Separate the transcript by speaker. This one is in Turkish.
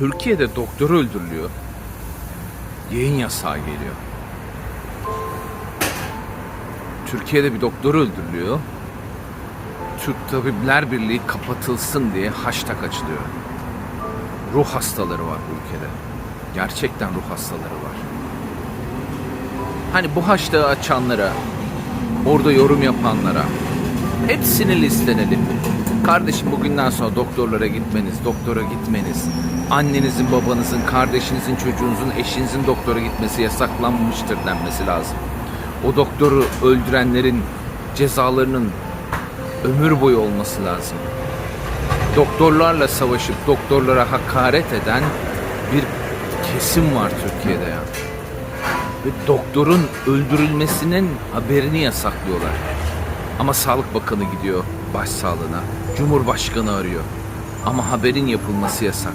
Speaker 1: Türkiye'de doktor öldürülüyor. Yayın yasağı geliyor. Türkiye'de bir doktor öldürülüyor. Türk Tabipler Birliği kapatılsın diye hashtag açılıyor. Ruh hastaları var bu ülkede. Gerçekten ruh hastaları var. Hani bu hashtag'ı açanlara, orada yorum yapanlara hepsini listelelim. Kardeşim bugünden sonra doktorlara gitmeniz, doktora gitmeniz, annenizin, babanızın, kardeşinizin, çocuğunuzun, eşinizin doktora gitmesi yasaklanmıştır denmesi lazım. O doktoru öldürenlerin cezalarının ömür boyu olması lazım. Doktorlarla savaşıp doktorlara hakaret eden bir kesim var Türkiye'de ya. Ve doktorun öldürülmesinin haberini yasaklıyorlar. Ama Sağlık Bakanı gidiyor başsağlığına. Cumhurbaşkanı arıyor. Ama haberin yapılması yasak.